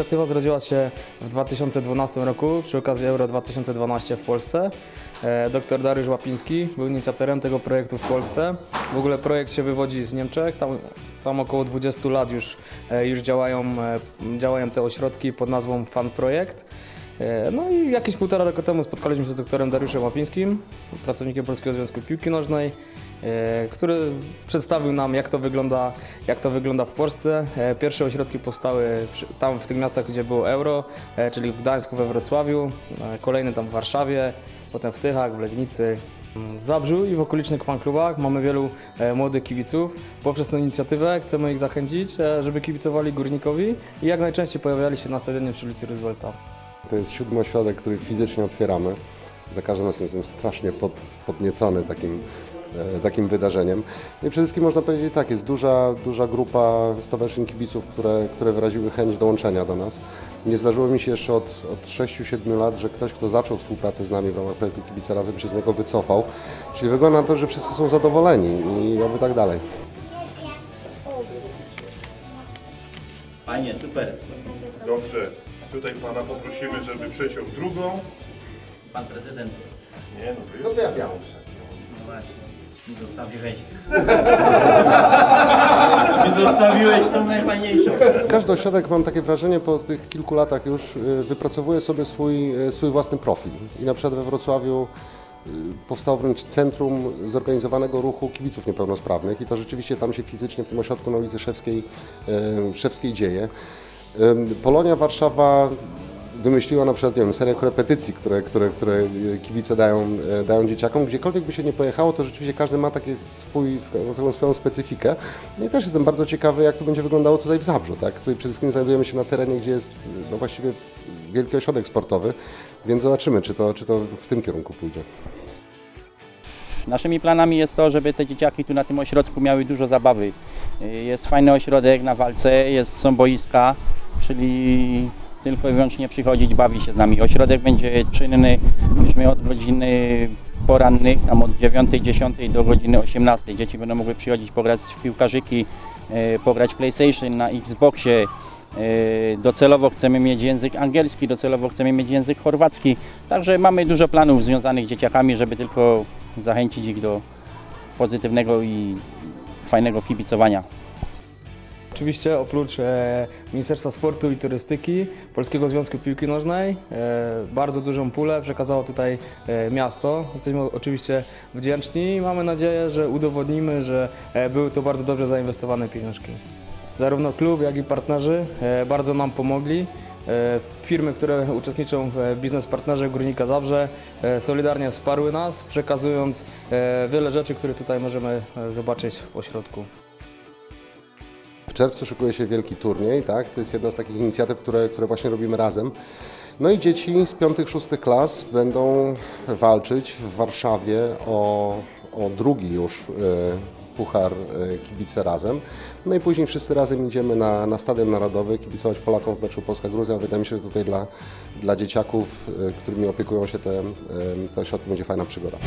inicjatywa zrodziła się w 2012 roku przy okazji Euro 2012 w Polsce. E, Dr Dariusz Łapiński był inicjatorem tego projektu w Polsce. W ogóle projekt się wywodzi z Niemczech. Tam, tam około 20 lat już, e, już działają, e, działają te ośrodki pod nazwą Fan Projekt. No i jakieś półtora roku temu spotkaliśmy się z doktorem Dariuszem Łapińskim, pracownikiem Polskiego Związku Piłki Nożnej, który przedstawił nam jak to wygląda, jak to wygląda w Polsce. E, Pierwsze ośrodki powstały tam w tych miastach, gdzie było euro, e, czyli w Gdańsku, we Wrocławiu, e, kolejne tam w Warszawie, potem w Tychach, w Legnicy. W Zabrzu i w okolicznych fanklubach mamy wielu e, młodych kibiców. Poprzez tę inicjatywę chcemy ich zachęcić, e, żeby kibicowali Górnikowi i jak najczęściej pojawiali się na stadionie przy ulicy Roosevelta. To jest siódmy ośrodek, który fizycznie otwieramy. Za każdym razem jestem strasznie pod, podniecony takim, e, takim wydarzeniem. No I przede wszystkim można powiedzieć tak, jest duża, duża grupa stowarzyszeń kibiców, które, które wyraziły chęć dołączenia do nas. Nie zdarzyło mi się jeszcze od, od 6-7 lat, że ktoś, kto zaczął współpracę z nami w ramach projektu Kibice Razem się z niego wycofał. Czyli wygląda na to, że wszyscy są zadowoleni i oby tak dalej. Fajnie, super. Dobrze, tutaj pana poprosimy, żeby przeciął drugą. Pan prezydent. Nie, no. No to ja białą No właśnie. Mi zostawiłeś. Mi zostawiłeś tą najfajniejszą. Każdy ośrodek, mam takie wrażenie, po tych kilku latach już y, wypracowuje sobie swój, y, swój własny profil. I na przykład we Wrocławiu y, powstało wręcz centrum zorganizowanego ruchu kibiców niepełnosprawnych i to rzeczywiście tam się fizycznie w tym ośrodku na ulicy Szewskiej, Szewskiej dzieje. Polonia Warszawa wymyśliła na przykład nie wiem, serię korepetycji, które, które, które kibice dają, y, dają dzieciakom. Gdziekolwiek by się nie pojechało, to rzeczywiście każdy ma taki swój, taką swoją specyfikę. No i też jestem bardzo ciekawy, jak to będzie wyglądało tutaj w Zabrzu. Tak? Tutaj przede wszystkim znajdujemy się na terenie, gdzie jest no właściwie wielki ośrodek sportowy, więc zobaczymy, czy to, czy to w tym kierunku pójdzie. Naszymi planami jest to, żeby te dzieciaki tu na tym ośrodku miały dużo zabawy. Jest fajny ośrodek na walce, jest, są boiska, czyli tylko i wyłącznie przychodzić, bawić się z nami. Ośrodek będzie czynny już my od godziny porannych, tam od 9-10 do godziny 18. Dzieci będą mogły przychodzić pograć w piłkarzyki, e, pograć w PlayStation, na Xboxie. E, Docelowo chcemy mieć język angielski, docelowo chcemy mieć język chorwacki. Także mamy dużo planów związanych z dzieciakami, żeby tylko zachęcić ich do pozytywnego i fajnego kibicowania. Oczywiście oprócz e, Ministerstwa Sportu i Turystyki, Polskiego Związku Piłki Nożnej, e, bardzo dużą pulę przekazało tutaj e, miasto. Jesteśmy oczywiście wdzięczni i mamy nadzieję, że udowodnimy, że e, były to bardzo dobrze zainwestowane pieniążki. Zarówno klub, jak i partnerzy e, bardzo nam pomogli. E, Firmy, które uczestniczą w biznes partnerze Górnika Zabrze solidarnie wsparły nas, przekazując wiele rzeczy, które tutaj możemy zobaczyć w ośrodku. W czerwcu szykuje się wielki turniej, tak? To jest jedna z takich inicjatyw, które, które właśnie robimy razem. No i dzieci z piątych, szóstych klas będą walczyć w Warszawie o, o drugi już e, puchar e, Kibice Razem. No i później wszyscy razem idziemy na, na Stadion Narodowy kibicować Polakom w meczu Polska-Gruzja. Wydaje mi się, że tutaj dla, dla dzieciaków, e, którymi opiekują się te, te ośrodki, będzie fajna przygoda.